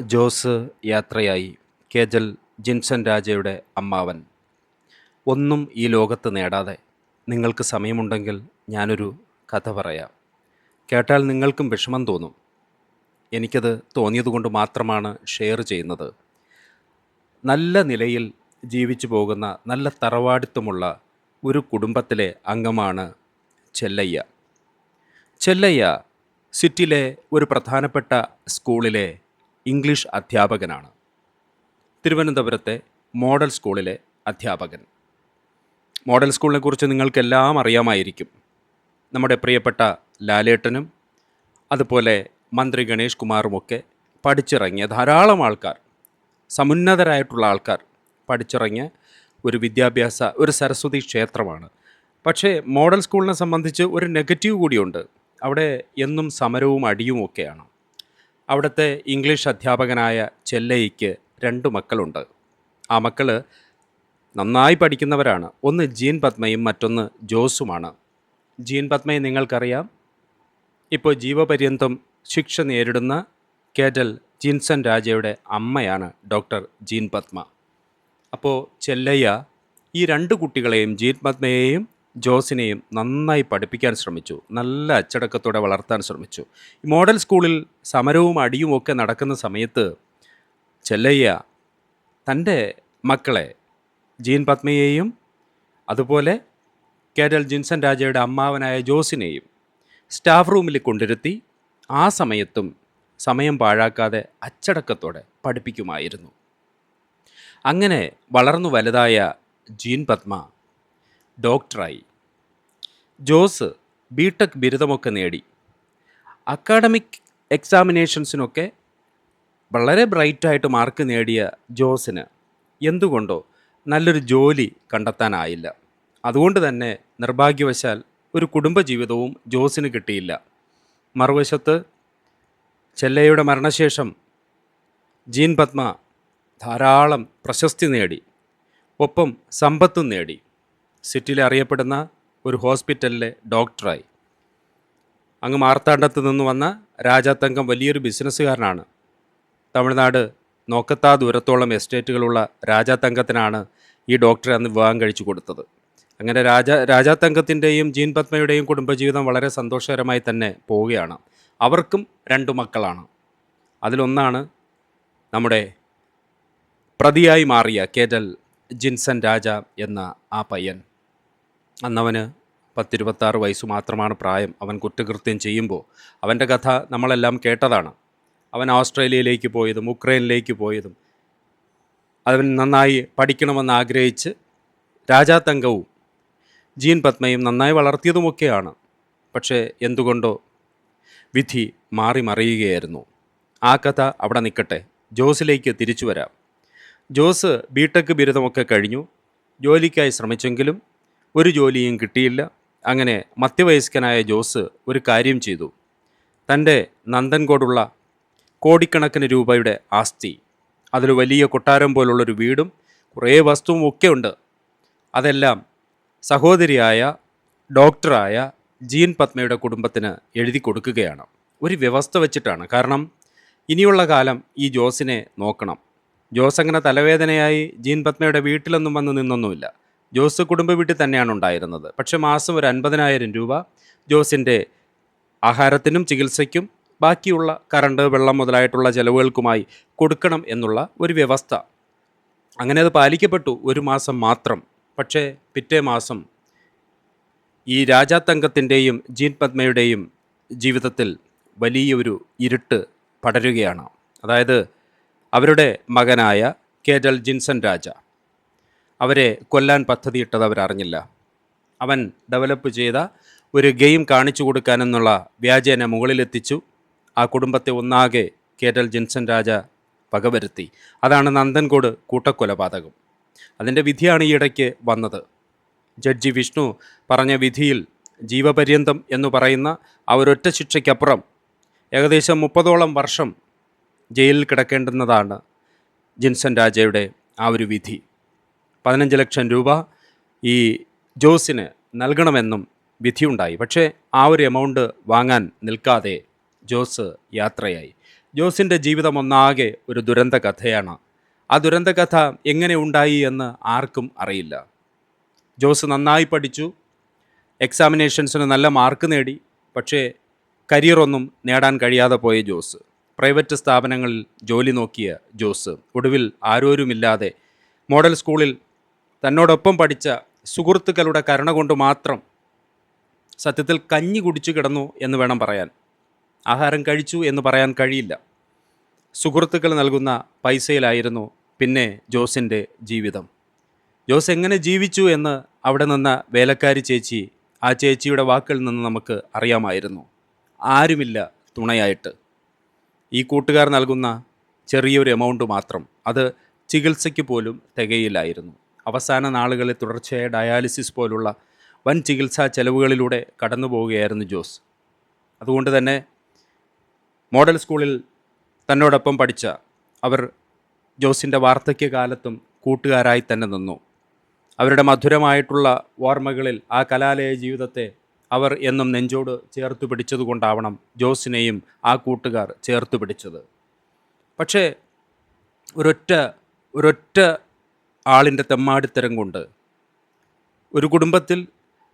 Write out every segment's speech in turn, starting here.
ജോസ് യാത്രയായി കേജൽ ജിൻസൺ രാജയുടെ അമ്മാവൻ. ഒന്നും ഈ ലോകത്ത് നേടാതെ നിങ്ങൾക്ക് സമയമുണ്ടെങ്കിൽ ഞാനൊരു കഥ പറയാം. കേട്ടാൽ നിങ്ങൾക്കും വിഷമം തോന്നും. എനിക്കത് തോന്നിയതുകൊണ്ട് മാത്രമാണ് ഷെയർ ചെയ്യുന്നത്. നല്ല നിലയിൽ ജീവിച്ചു പോകുന്ന നല്ല തറവാടിത്തമുള്ള ഒരു കുടുംബത്തിലെ അംഗമാണ് ചെല്ലയ്യ. ചെല്ലയ്യ സിറ്റിയിലെ ഒരു പ്രധാനപ്പെട്ട സ്കൂളിലെ ഇംഗ്ലീഷ് അധ്യാപകനാണ്. തിരുവനന്തപുരത്തെ മോഡൽ സ്കൂളിലെ അധ്യാപകൻ. മോഡൽ സ്കൂളിനെ കുറിച്ച് നിങ്ങൾക്കെല്ലാം അറിയാമായിരിക്കും. നമ്മുടെ പ്രിയപ്പെട്ട ലാലേട്ടനും അതുപോലെ മന്ത്രി ഗണേഷ് കുമാറുമൊക്കെ പഠിച്ചിറങ്ങിയ ധാരാളം ആൾക്കാർ സമുന്നതരായിട്ടുള്ള ആൾക്കാർ പഠിച്ചിറങ്ങിയ ഒരു വിദ്യാഭ്യാസ ഒരു സരസ്വതി ക്ഷേത്രമാണ്. പക്ഷേ മോഡൽ സ്കൂളിനെ സംബന്ധിച്ച് ഒരു നെഗറ്റീവ് കൂടിയുണ്ട്. അവിടെ എന്നും സമരവും അടിയും ഒക്കെയാണ്. അവിടുത്തെ ഇംഗ്ലീഷ് അധ്യാപകനായ ചെല്ലയ്ക്ക് രണ്ട് മക്കളുണ്ട്. ആ മക്കൾ നന്നായി പഠിക്കുന്നവരാണ്. ഒന്ന് ജീൻ പത്മയും മറ്റൊന്ന് ജോസുമാണ്. ജീൻ പത്മയെ നിങ്ങൾക്കറിയാം? ഇപ്പോൾ ജീവപര്യന്തം ശിക്ഷ നേരിടുന്ന കേഡൽ ജിൻസൺ രാജയുടെ അമ്മയാണ് ഡോക്ടർ ജീൻ പത്മ. അപ്പോൾ ചെല്ലയ്യ ഈ രണ്ട് കുട്ടികളെയും ജീൻ പത്മയെയും ജോസിനെയും നന്നായി പഠിപ്പിക്കാൻ ശ്രമിച്ചു. നല്ല അച്ചടക്കത്തോടെ വളർത്താൻ ശ്രമിച്ചു. മോഡൽ സ്കൂളിൽ സമരവും അടിയും ഒക്കെ നടക്കുന്ന സമയത്ത് ചെല്ലയ്യ തന്റെ മക്കളെ ജീൻ പത്മയെയും അതുപോലെ കേരൽ ജിൻസൺ രാജയുടെ അമ്മാവനായ ജോസിനെയും സ്റ്റാഫ് റൂമിൽ കൊണ്ടിരുത്തി ആ സമയത്തും സമയം പാഴാക്കാതെ അച്ചടക്കത്തോടെ പഠിപ്പിക്കുമായിരുന്നു. അങ്ങനെ വളർന്നു വലുതായ ജീൻ പത്മ ഡോക്ടറായി. ജോസ് ബി ടെക് ബിരുദമൊക്കെ നേടി. അക്കാഡമിക് എക്സാമിനേഷൻസിനൊക്കെ വളരെ ബ്രൈറ്റായിട്ട് മാർക്ക് നേടിയ ജോസിന് എന്തുകൊണ്ടോ നല്ലൊരു ജോലി കണ്ടെത്താനായില്ല. അതുകൊണ്ട് തന്നെ നിർഭാഗ്യവശാൽ ഒരു കുടുംബജീവിതവും ജോസിന് കിട്ടിയില്ല. മറുവശത്ത് ചെല്ലയുടെ മരണശേഷം ജീൻ പത്മ ധാരാളം പ്രശസ്തി നേടി. ഒപ്പം സമ്പത്തും നേടി. സിറ്റിയിൽ അറിയപ്പെടുന്ന ഒരു ഹോസ്പിറ്റലിലെ ഡോക്ടറായി. അങ്ങ് മാർത്താണ്ഡത്ത് നിന്ന് വന്ന രാജാത്തങ്കം വലിയൊരു ബിസിനസ്സുകാരനാണ്. തമിഴ്നാട് നോക്കത്താ ദൂരത്തോളം എസ്റ്റേറ്റുകളുള്ള രാജാത്തങ്കത്തിനാണ് ഈ ഡോക്ടറെ അന്ന് വിവാഹം കഴിച്ചു കൊടുത്തത്. അങ്ങനെ രാജ രാജാത്തങ്കത്തിന്റെയും ജീൻ പത്മയുടെയും കുടുംബജീവിതം വളരെ സന്തോഷകരമായി തന്നെ പോവുകയാണ്. അവർക്കും രണ്ടു മക്കളാണ്. അതിലൊന്നാണ് നമ്മുടെ പ്രതിയായി മാറിയ കേജൽ ജിൻസൺ രാജ എന്ന ആ പയ്യൻ. അന്നവന് പത്തിരുപത്താറ് വയസ്സ് മാത്രമാണ് പ്രായം. അവൻ കുറ്റകൃത്യം ചെയ്യുമ്പോൾ അവന്റെ കഥ നമ്മളെല്ലാം കേട്ടതാണ്. അവൻ ഓസ്ട്രേലിയയിലേക്ക് പോയതും ഉക്രൈനിലേക്ക് പോയതും അവൻ നന്നായി പഠിക്കണമെന്ന് ആഗ്രഹിച്ച് രാജാതങ്കവും ജീൻ പത്മയും നന്നായി വളർത്തിയതുമൊക്കെയാണ്. പക്ഷേ എന്തുകൊണ്ടോ വിധി മാറി മറിയുകയായിരുന്നു. ആ കഥ അവിടെ നിൽക്കട്ടെ. ജോസിലേക്ക് തിരിച്ചു വരാം. ജോസ് ബിടെക് ബിരുദമൊക്കെ കഴിഞ്ഞു. ജോലിക്കായി ശ്രമിച്ചെങ്കിലും ഒരു ജോലിയും കിട്ടിയില്ല. അങ്ങനെ മധ്യവയസ്കനായ ജോസ് ഒരു കാര്യം ചെയ്തു. തന്റെ നന്ദൻകോടുള്ള കോടിക്കണക്കിന് രൂപയുടെ ആസ്തി അതിൽ വലിയ കൊട്ടാരം പോലുള്ളൊരു വീടും കുറേ വസ്തുവും ഒക്കെ ഉണ്ട്. അതെല്ലാം സഹോദരിയായ ഡോക്ടറായ ജീൻ പത്മയുടെ കുടുംബത്തിന് എഴുതി കൊടുക്കുകയാണ്. ഒരു വ്യവസ്ഥ വെച്ചിട്ടാണ്. കാരണം ഇനിയുള്ള കാലം ഈ ജോസിനെ നോക്കണം. ജോസ് അങ്ങനെ തലവേദനയായി ജീൻ പത്മയുടെ വീട്ടിലൊന്നും വന്ന് നിന്നൊന്നുമില്ല. ജോസ് കുടുംബ വീട്ടിൽ തന്നെയാണ് ഉണ്ടായിരുന്നത്. പക്ഷെ മാസം ഒരു അൻപതിനായിരം രൂപ ജോസിന്റെ ആഹാരത്തിനും ചികിത്സയ്ക്കും ബാക്കിയുള്ള കറണ്ട് വെള്ളം മുതലായിട്ടുള്ള ചെലവുകൾക്കുമായി കൊടുക്കണം എന്നുള്ള ഒരു വ്യവസ്ഥ. അങ്ങനെ അത് പാലിക്കപ്പെട്ടു ഒരു മാസം മാത്രം. പക്ഷേ പിറ്റേ മാസം ഈ രാജാതങ്കത്തിന്റെയും ജീൻ പത്മയുടെയും ജീവിതത്തിൽ വലിയൊരു ഇരുട്ട് പടരുകയാണ്. അതായത് അവരുടെ മകനായ കേജൽ ജിൻസൺ രാജ. അവരെ കൊല്ലാൻ പദ്ധതിയിട്ടത് അവരറിഞ്ഞില്ല. അവൻ ഡെവലപ്പ് ചെയ്ത ഒരു ഗെയിം കാണിച്ചു കൊടുക്കാനെന്നുള്ള വ്യാജേന മുകളിലെത്തിച്ചു. ആ കുടുംബത്തെ ഒന്നാകെ കേരൽ ജിൻസൺ രാജ പകവരുത്തി അതാണ് നന്ദൻകോട് കൂട്ടക്കൊലപാതകം. അതിന്റെ വിധിയാണ് ഈ ഇടയ്ക്ക് വന്നത്. ജഡ്ജി വിഷ്ണു പറഞ്ഞ വിധിയിൽ ജീവപര്യന്തം എന്ന് പറയുന്ന ആ ഒരൊറ്റ ശിക്ഷയ്ക്കപ്പുറം ഏകദേശം മുപ്പതോളം വർഷം ജയിലിൽ കിടക്കേണ്ടുന്നതാണ് ജിൻസൺ രാജയുടെ ആ ഒരു വിധി. പതിനഞ്ച് ലക്ഷം രൂപ ഈ ജോസിന് നൽകണമെന്നും വിധിയുണ്ടായി. പക്ഷേ ആ ഒരു എമൗണ്ട് വാങ്ങാൻ നിൽക്കാതെ ജോസ് യാത്രയായി. ജോസിന്റെ ജീവിതം ഒന്നാകെ ഒരു ദുരന്ത കഥയാണ് ആ ദുരന്ത കഥ എങ്ങനെ ഉണ്ടായി എന്ന് ആർക്കും അറിയില്ല. ജോസ് നന്നായി പഠിച്ചു. എക്സാമിനേഷൻസിന് നല്ല മാർക്ക് നേടി. പക്ഷേ കരിയറൊന്നും നേടാൻ കഴിയാതെ പോയ ജോസ് പ്രൈവറ്റ് സ്ഥാപനങ്ങളിൽ ജോലി നോക്കിയ ജോസ് ഒടുവിൽ ആരോരുമില്ലാതെ മോഡൽ സ്കൂളിൽ തന്നോടൊപ്പം പഠിച്ച സുഹൃത്തുക്കളുടെ കരുണ കൊണ്ട് മാത്രം സത്യത്തിൽ കഞ്ഞി കുടിച്ചു കിടന്നു എന്ന് വേണം പറയാൻ. ആഹാരം കഴിച്ചു എന്ന് പറയാൻ കഴിയില്ല. സുഹൃത്തുക്കൾ നൽകുന്ന പൈസയിലായിരുന്നു പിന്നെ ജോസിന്റെ ജീവിതം. ജോസ് എങ്ങനെ ജീവിച്ചു എന്ന് അവിടെ നിന്ന വേലക്കാരി ചേച്ചി ആ ചേച്ചിയുടെ വാക്കുകളിൽ നിന്ന് നമുക്ക് അറിയാമായിരുന്നു. ആരുമില്ല തുണയായിട്ട്. ഈ കൂട്ടുകാർ നൽകുന്ന ചെറിയൊരു എമൗണ്ട് മാത്രം. അത് ചികിത്സയ്ക്ക് പോലും തികയില്ലായിരുന്നു. അവസാന നാളുകളിൽ തുടർച്ചയായ ഡയാലിസിസ് പോലുള്ള വൻ ചികിത്സാ ചെലവുകളിലൂടെ കടന്നു പോവുകയായിരുന്നു ജോസ്. അതുകൊണ്ട് തന്നെ മോഡൽ സ്കൂളിൽ തന്നോടൊപ്പം പഠിച്ച അവർ ജോസിന്റെ വാർദ്ധക്യകാലത്തും കൂട്ടുകാരായി തന്നെ നിന്നു. അവരുടെ മധുരമായിട്ടുള്ള ഓർമ്മകളിൽ ആ കലാലയ ജീവിതത്തെ അവർ എന്നും നെഞ്ചോട് ചേർത്ത് പിടിച്ചതുകൊണ്ടാവണം ജോസിനെയും ആ കൂട്ടുകാർ ചേർത്ത് പിടിച്ചത്. പക്ഷേ ഒരൊറ്റ ഒരൊറ്റ ആളിന്റെ തെമ്മാടിത്തരം കൊണ്ട്. ഒരു കുടുംബത്തിൽ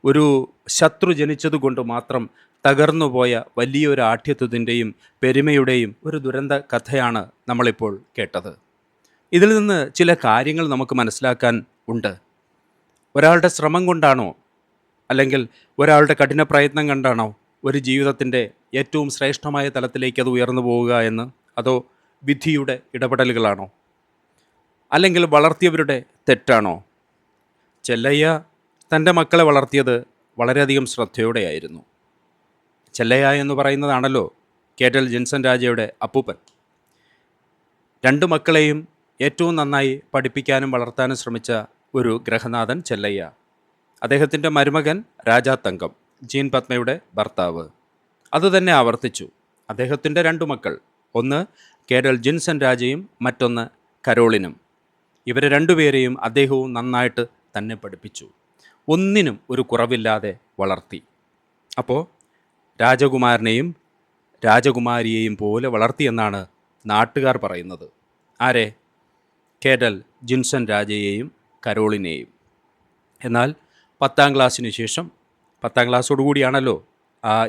ഒരു ശത്രു ജനിച്ചതുകൊണ്ട് മാത്രം തകർന്നുപോയ വലിയൊരു ആഠ്യത്വത്തിന്റെയും പെരുമയുടെയും ഒരു ദുരന്ത കഥയാണ് നമ്മളിപ്പോൾ കേട്ടത്. ഇതിൽ നിന്ന് ചില കാര്യങ്ങൾ നമുക്ക് മനസ്സിലാക്കാൻ ഉണ്ട്. ഒരാളുടെ ശ്രമം കൊണ്ടാണോ? അല്ലെങ്കിൽ ഒരാളുടെ കഠിന പ്രയത്നം കണ്ടാണോ ഒരു ജീവിതത്തിന്റെ ഏറ്റവും ശ്രേഷ്ഠമായ തലത്തിലേക്ക് അത് ഉയർന്നു പോവുക എന്ന്? അതോ വിധിയുടെ ഇടപെടലുകളാണോ? അല്ലെങ്കിൽ വളർത്തിയവരുടെ തെറ്റാണോ? ചെല്ലയ്യ തന്റെ മക്കളെ വളർത്തിയത് വളരെയധികം ശ്രദ്ധയോടെയായിരുന്നു. ചെല്ലയ്യ എന്ന് പറയുന്നതാണല്ലോ കേറ്റൽ ജിൻസൺ രാജയുടെ അപ്പൂപ്പൻ. രണ്ട് മക്കളെയും ഏറ്റവും നന്നായി പഠിപ്പിക്കാനും വളർത്താനും ശ്രമിച്ച ഒരു ഗ്രഹനാഥൻ ചെല്ലയ്യ. അദ്ദേഹത്തിന്റെ മരുമകൻ രാജാതങ്കം ജീൻ പത്മയുടെ ഭർത്താവ്. അതുതന്നെ ആവർത്തിച്ചു. അദ്ദേഹത്തിന്റെ രണ്ടു മക്കൾ ഒന്ന് കേരൾ ജിൻസൺ രാജയും മറ്റൊന്ന് കരോളിനും. ഇവരെ രണ്ടുപേരെയും അദ്ദേഹവും നന്നായിട്ട് തന്നെ പഠിപ്പിച്ചു. ഒന്നിനും ഒരു കുറവില്ലാതെ വളർത്തി. അപ്പോൾ രാജകുമാരനെയും രാജകുമാരിയെയും പോലെ വളർത്തിയെന്നാണ് നാട്ടുകാർ പറയുന്നത്. ആരെ? കേഡൽ ജിൻസൺ രാജയെയും കരോളിനെയും. എന്നാൽ പത്താം ക്ലാസ്സിന് ശേഷം പത്താം ക്ലാസ്സോടുകൂടിയാണല്ലോ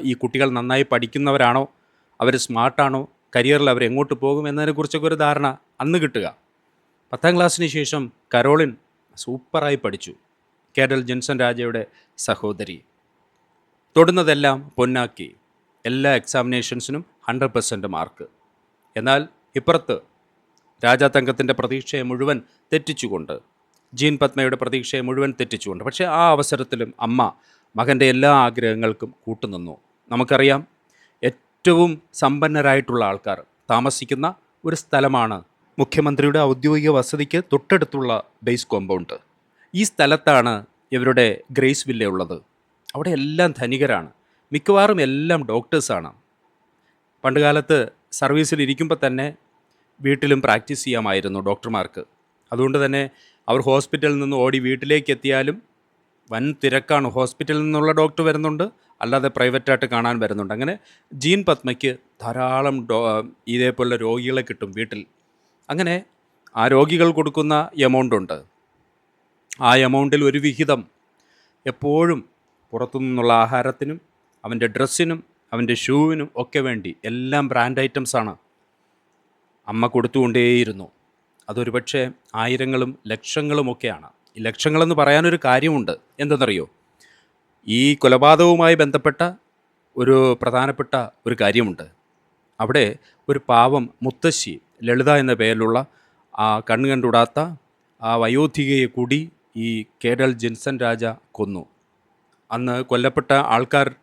ഈ കുട്ടികൾ നന്നായി പഠിക്കുന്നവരാണോ? അവർ സ്മാർട്ടാണോ? കരിയറിൽ അവർ എങ്ങോട്ട് പോകും എന്നതിനെക്കുറിച്ചൊക്കെ ഒരു ധാരണ അന്ന് കിട്ടുക. പത്താം ക്ലാസ്സിന് ശേഷം കരോളിൻ സൂപ്പറായി പഠിച്ചു. കേഡൽ ജെൻസൺ രാജയുടെ സഹോദരി. തൊടുന്നതെല്ലാം പൊന്നാക്കി. എല്ലാ എക്സാമിനേഷൻസിനും ഹൺഡ്രഡ് പെർസെന്റ് മാർക്ക്. എന്നാൽ ഇപ്പുറത്ത് രാജാതങ്കത്തിന്റെ പ്രതീക്ഷയെ മുഴുവൻ തെറ്റിച്ചുകൊണ്ട് ജീൻ പത്മയുടെ പ്രതീക്ഷയെ മുഴുവൻ തെറ്റിച്ചുകൊണ്ട് പക്ഷേ ആ അവസരത്തിലും അമ്മ മകന്റെ എല്ലാ ആഗ്രഹങ്ങൾക്കും കൂട്ടുനിന്നു. നമുക്കറിയാം ഏറ്റവും സമ്പന്നരായിട്ടുള്ള ആൾക്കാർ താമസിക്കുന്ന ഒരു സ്ഥലമാണ് മുഖ്യമന്ത്രിയുടെ ഔദ്യോഗിക വസതിക്ക് തൊട്ടടുത്തുള്ള ബേസ് കോമ്പൗണ്ട് ഈ സ്ഥലത്താണ് ഇവരുടെ ഗ്രേസ് വില്ല ഉള്ളത്. അവിടെ എല്ലാം ധനികരാണ്. മിക്കവാറും എല്ലാം ഡോക്ടേഴ്സാണ് പണ്ടുകാലത്ത് സർവീസിൽ ഇരിക്കുമ്പോൾ തന്നെ വീട്ടിലും പ്രാക്ടീസ് ചെയ്യാമായിരുന്നു ഡോക്ടർമാർക്ക് അതുകൊണ്ട് തന്നെ അവർ ഹോസ്പിറ്റലിൽ നിന്ന് ഓടി വീട്ടിലേക്ക് എത്തിയാലും വൻ തിരക്കാണ്. ഹോസ്പിറ്റലിൽ നിന്നുള്ള ഡോക്ടർ വരുന്നുണ്ട് അല്ലാതെ പ്രൈവറ്റായിട്ട് കാണാൻ വരുന്നുണ്ട്. അങ്ങനെ ജീൻ പത്മയ്ക്ക് ധാരാളം ഡോ ഇതേപോലുള്ള രോഗികളെ കിട്ടും വീട്ടിൽ. അങ്ങനെ ആ രോഗികൾ കൊടുക്കുന്ന എമൗണ്ട് ഉണ്ട്. ആ എമൗണ്ടിൽ ഒരു വിഹിതം എപ്പോഴും പുറത്തു നിന്നുള്ള ആഹാരത്തിനും അവന്റെ ഡ്രസ്സിനും അവന്റെ ഷൂവിനും ഒക്കെ വേണ്ടി എല്ലാം ബ്രാൻഡ് ഐറ്റംസാണ് അമ്മ കൊടുത്തുകൊണ്ടേയിരുന്നു. അതൊരു പക്ഷേ ആയിരങ്ങളും ലക്ഷങ്ങളുമൊക്കെയാണ് ഈ ലക്ഷങ്ങളെന്ന് പറയാനൊരു കാര്യമുണ്ട്. എന്തെന്നറിയോ? ഈ കൊലപാതകവുമായി ബന്ധപ്പെട്ട ഒരു പ്രധാനപ്പെട്ട ഒരു കാര്യമുണ്ട്. അവിടെ ഒരു പാവം മുത്തശ്ശി ലളിത എന്ന പേരിലുള്ള ആ കണ്ണു ആ വയോധികയെ കൂടി ഈ കേരൾ ജിൻസൺ രാജ കൊന്നു. അന്ന് കൊല്ലപ്പെട്ട ആൾക്കാർ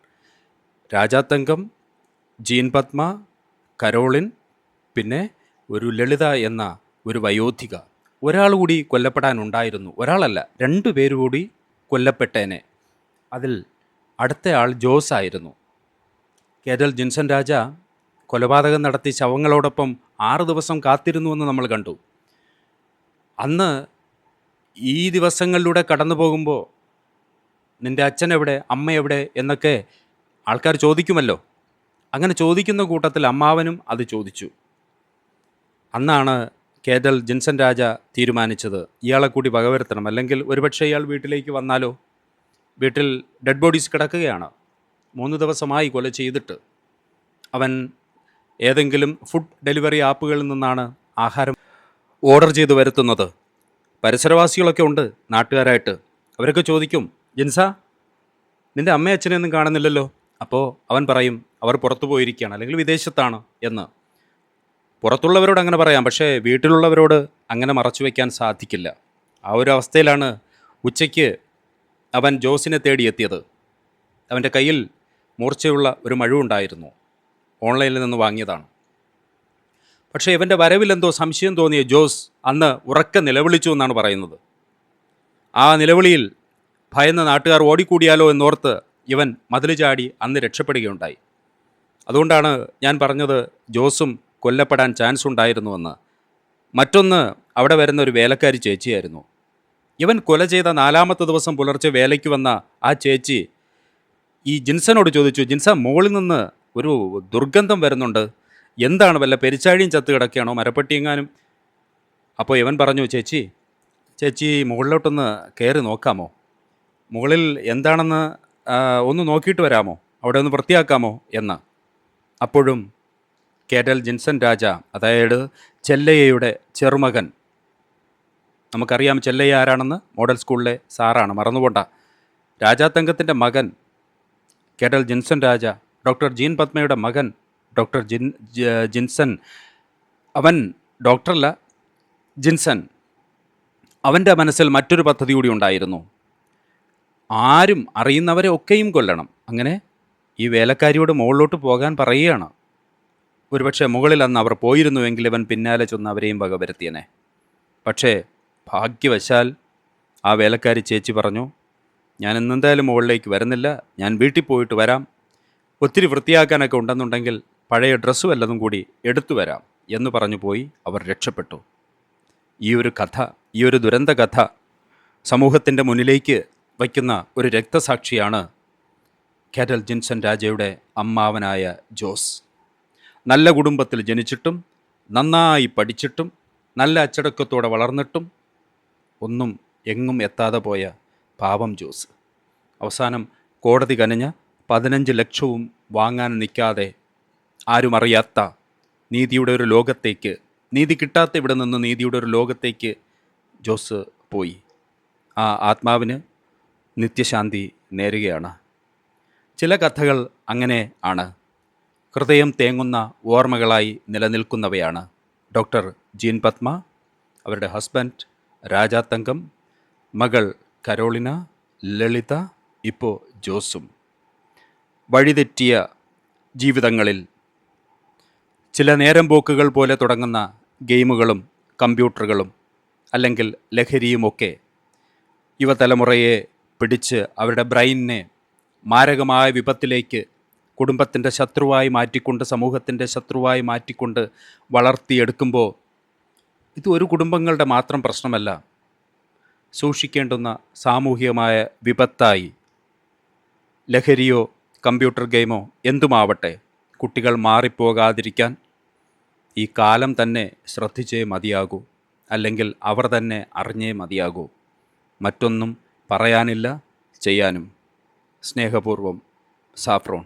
രാജാത്തങ്കം ജീൻ പത്മ കരോളിൻ പിന്നെ ഒരു ലളിത എന്ന ഒരു വയോധിക. ഒരാൾ കൂടി കൊല്ലപ്പെടാനുണ്ടായിരുന്നു ഒരാളല്ല രണ്ടു പേരുകൂടി കൊല്ലപ്പെട്ടേനെ. അതിൽ അടുത്തയാൾ ജോസ് ആയിരുന്നു. കേരൾ ജിൻസൺ രാജ കൊലപാതകം നടത്തി ശവങ്ങളോടൊപ്പം ആറ് ദിവസം കാത്തിരുന്നുവെന്ന് നമ്മൾ കണ്ടു. അന്ന് ഈ ദിവസങ്ങളിലൂടെ കടന്നു പോകുമ്പോൾ നിന്റെ അച്ഛൻ എവിടെ അമ്മ എവിടെ എന്നൊക്കെ ആൾക്കാർ ചോദിക്കുമല്ലോ. അങ്ങനെ ചോദിക്കുന്ന കൂട്ടത്തിൽ അമ്മാവനും അത് ചോദിച്ചു. അന്നാണ് കേതൽ ജിൻസൻ രാജ തീരുമാനിച്ചത്. ഇയാളെ കൂടി വകവരുത്തണം. അല്ലെങ്കിൽ ഒരുപക്ഷെ ഇയാൾ വീട്ടിലേക്ക് വന്നാലോ? വീട്ടിൽ ഡെഡ് ബോഡീസ് കിടക്കുകയാണ്. മൂന്ന് ദിവസമായി കൊല ചെയ്തിട്ട്. അവൻ ഏതെങ്കിലും ഫുഡ് ഡെലിവറി ആപ്പുകളിൽ നിന്നാണ് ആഹാരം ഓർഡർ ചെയ്ത് വരുത്തുന്നത്. പരിസരവാസികളൊക്കെ ഉണ്ട് നാട്ടുകാരായിട്ട്. അവരൊക്കെ ചോദിക്കും ജിൻസ നിന്റെ അമ്മയച്ഛനെയൊന്നും കാണുന്നില്ലല്ലോ? അപ്പോൾ അവൻ പറയും അവർ പുറത്തു പോയിരിക്കുകയാണ് അല്ലെങ്കിൽ വിദേശത്താണ് എന്ന്. പുറത്തുള്ളവരോട് അങ്ങനെ പറയാം പക്ഷേ വീട്ടിലുള്ളവരോട് അങ്ങനെ മറച്ചു വയ്ക്കാൻ സാധിക്കില്ല. ആ ഒരു അവസ്ഥയിലാണ് ഉച്ചയ്ക്ക് അവൻ ജോസിനെ തേടിയെത്തിയത്. അവന്റെ കയ്യിൽ മൂർച്ചയുള്ള ഒരു മഴുവുണ്ടായിരുന്നു. ഓൺലൈനിൽ നിന്ന് വാങ്ങിയതാണ്. പക്ഷേ ഇവന്റെ വരവിലെന്തോ സംശയം തോന്നിയ ജോസ് അന്ന് ഉറക്ക നിലവിളിച്ചു എന്നാണ് പറയുന്നത്. ആ നിലവിളിയിൽ ഭയന്ന നാട്ടുകാർ ഓടിക്കൂടിയാലോ എന്നോർത്ത് ഇവൻ മതിൽ ചാടി അന്ന് രക്ഷപ്പെടുകയുണ്ടായി. അതുകൊണ്ടാണ് ഞാൻ പറഞ്ഞത് ജോസും കൊല്ലപ്പെടാൻ ചാൻസ് ഉണ്ടായിരുന്നുവെന്ന്. മറ്റൊന്ന് അവിടെ വരുന്ന ഒരു വേലക്കാരി ചേച്ചിയായിരുന്നു. ഇവൻ കൊല ചെയ്ത നാലാമത്തെ ദിവസം പുലർച്ചെ വേലയ്ക്ക് വന്ന ആ ചേച്ചി ഈ ജിൻസനോട് ചോദിച്ചു ജിൻസ മുകളിൽ നിന്ന് ഒരു ദുർഗന്ധം വരുന്നുണ്ട്. എന്താണ് വല്ല പെരിച്ചാഴിയും ചത്ത് കിടക്കുകയാണോ? മരപ്പെട്ടിയെങ്ങാനും അപ്പോൾ ഇവൻ പറഞ്ഞു ചേച്ചി ചേച്ചി മുകളിലോട്ടൊന്ന് കയറി നോക്കാമോ? മുകളിൽ എന്താണെന്ന് ഒന്ന് നോക്കിയിട്ട് വരാമോ? അവിടെ ഒന്ന് വൃത്തിയാക്കാമോ? എന്ന്. അപ്പോഴും കേരൽ ജിൻസൺ രാജ അതായത് ചെല്ലയ്യയുടെ ചെറുമകൻ നമുക്കറിയാം ചെല്ലയ്യ ആരാണെന്ന് മോഡൽ സ്കൂളിലെ സാറാണ് മറന്നുകൊണ്ട രാജാതങ്കത്തിന്റെ മകൻ കേരൽ ജിൻസൺ രാജ ഡോക്ടർ ജീൻ പത്മയുടെ മകൻ ഡോക്ടർ ജിൻ ജിൻസൺ. അവൻ ഡോക്ടറല്ല ജിൻസൺ. അവന്റെ മനസ്സിൽ മറ്റൊരു പദ്ധതി കൂടി ഉണ്ടായിരുന്നു. ആരും അറിയുന്നവരെ ഒക്കെയും കൊല്ലണം. അങ്ങനെ ഈ വേലക്കാരിയോട് മുകളിലോട്ട് പോകാൻ പറയുകയാണ്. ഒരുപക്ഷെ മുകളിൽ അന്ന് അവർ പോയിരുന്നുവെങ്കിൽ ഇവൻ പിന്നാലെ ചെന്ന് അവരെയും വകവരുത്തിയനെ പക്ഷേ ഭാഗ്യവശാൽ ആ വേലക്കാരി ചേച്ചി പറഞ്ഞു ഞാൻ ഇന്നെന്തായാലും മുകളിലേക്ക് വരുന്നില്ല. ഞാൻ വീട്ടിൽ പോയിട്ട് വരാം. ഒത്തിരി വൃത്തിയാക്കാനൊക്കെ ഉണ്ടെന്നുണ്ടെങ്കിൽ പഴയ ഡ്രസ്സ് വല്ലതും കൂടി എടുത്തു വരാം എന്ന് പറഞ്ഞു പോയി അവർ രക്ഷപ്പെട്ടു. ഈ ഒരു കഥ ഈ ഒരു ദുരന്ത കഥ സമൂഹത്തിന്റെ മുന്നിലേക്ക് വയ്ക്കുന്ന ഒരു രക്തസാക്ഷിയാണ് കാറ്റൽ ജിൻസൺ രാജയുടെ അമ്മാവനായ ജോസ്. നല്ല കുടുംബത്തിൽ ജനിച്ചിട്ടും നന്നായി പഠിച്ചിട്ടും നല്ല അച്ചടക്കത്തോടെ വളർന്നിട്ടും ഒന്നും എങ്ങും എത്താതെ പോയ പാവം ജോസ്. അവസാനം കോടതി കനിഞ്ഞ പതിനഞ്ച് ലക്ഷവും വാങ്ങാൻ നിൽക്കാതെ ആരും അറിയാത്ത നീതിയുടെ ഒരു ലോകത്തേക്ക് നീതി കിട്ടാത്ത ഇവിടെ നിന്ന് നീതിയുടെ ഒരു ലോകത്തേക്ക് ജോസ് പോയി. ആ ആത്മാവിന് നിത്യശാന്തി നേരുകയാണ്. ചില കഥകൾ അങ്ങനെ ആണ്. ഹൃദയം തേങ്ങുന്ന ഓർമ്മകളായി നിലനിൽക്കുന്നവയാണ്. ഡോക്ടർ ജീൻ പത്മ അവരുടെ ഹസ്ബൻഡ് രാജാതങ്കം മകൾ കരോളിന ലളിത ഇപ്പോൾ ജോസും. വഴിതെറ്റിയ ജീവിതങ്ങളിൽ ചില നേരം പോക്കുകൾ പോലെ തുടങ്ങുന്ന ഗെയിമുകളും കമ്പ്യൂട്ടറുകളും അല്ലെങ്കിൽ ലഹരിയുമൊക്കെ യുവതലമുറയെ പിടിച്ച് അവരുടെ ബ്രെയിനിനെ മാരകമായ വിപത്തിലേക്ക് കുടുംബത്തിന്റെ ശത്രുവായി മാറ്റിക്കൊണ്ട് സമൂഹത്തിന്റെ ശത്രുവായി മാറ്റിക്കൊണ്ട് വളർത്തിയെടുക്കുമ്പോൾ ഇത് ഒരു കുടുംബങ്ങളുടെ മാത്രം പ്രശ്നമല്ല. സൂക്ഷിക്കേണ്ടുന്ന സാമൂഹികമായ വിപത്തായി ലഹരിയോ കമ്പ്യൂട്ടർ ഗെയിമോ എന്തുമാവട്ടെ കുട്ടികൾ മാറിപ്പോകാതിരിക്കാൻ ഈ കാലം തന്നെ ശ്രദ്ധിച്ചേ മതിയാകൂ അല്ലെങ്കിൽ അവർ തന്നെ അറിഞ്ഞേ മതിയാകൂ. മറ്റൊന്നും പറയാനില്ല ചെയ്യാനും. സ്നേഹപൂർവം സാഫ്രോൺ.